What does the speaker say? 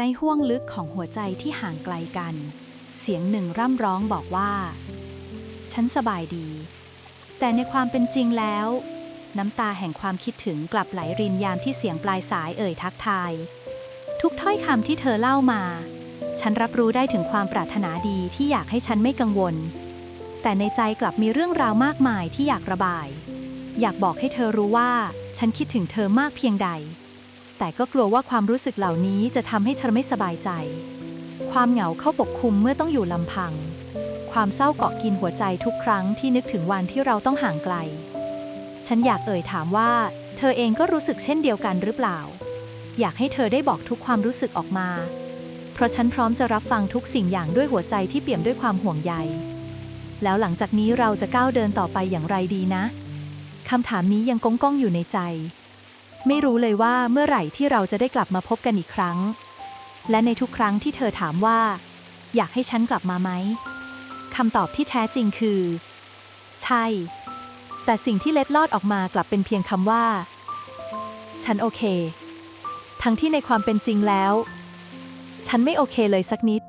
ในห้วงลึกของหัวใจที่ห่างไกลกัน เสียงหนึ่งร่ำร้องบอกว่า ฉันสบายดี แต่ในความเป็นจริงแล้ว น้ำตาแห่งความคิดถึงกลับไหลรินยามที่เสียงปลายสายเอ่ยทักทาย ทุกถ้อยคำที่เธอเล่ามา ฉันรับรู้ได้ถึงความปรารถนาดีที่อยากให้ฉันไม่กังวล แต่ในใจกลับมีเรื่องราวมากมายที่อยากระบาย อยากบอกให้เธอรู้ว่า ฉันคิดถึงเธอมากเพียงใด แต่ก็กลัวว่าความรู้สึกเหล่านี้จะทำให้ฉันไม่สบายใจ ความเหงาเข้าปกคลุมเมื่อต้องอยู่ลำพัง ความเศร้าเกาะกินหัวใจทุกครั้งที่นึกถึงวันที่เราต้องห่างไกล ฉันอยากเอ่ยถามว่า เธอเองก็รู้สึกเช่นเดียวกันหรือเปล่า อยากให้เธอได้บอกทุกความรู้สึกออกมา เพราะฉันพร้อมจะรับฟังทุกสิ่งอย่างด้วยหัวใจที่เปี่ยมด้วยความห่วงใย แล้วหลังจากนี้เราจะก้าวเดินต่อไปอย่างไรดีนะคำถามนี้ยังก้องก้องอยู่ในใจ ไม่รู้เลยว่าเมื่อไหร่ที่เราจะได้กลับมาพบกันอีกครั้ง และในทุกครั้งที่เธอถามว่า อยากให้ฉันกลับมาไหมคำตอบที่แท้จริงคือ ใช่ แต่สิ่งที่เล็ดลอดออกมากลับเป็นเพียงคำว่า ฉันโอเค ทั้งที่ในความเป็นจริงแล้ว ฉันไม่โอเคเลยสักนิด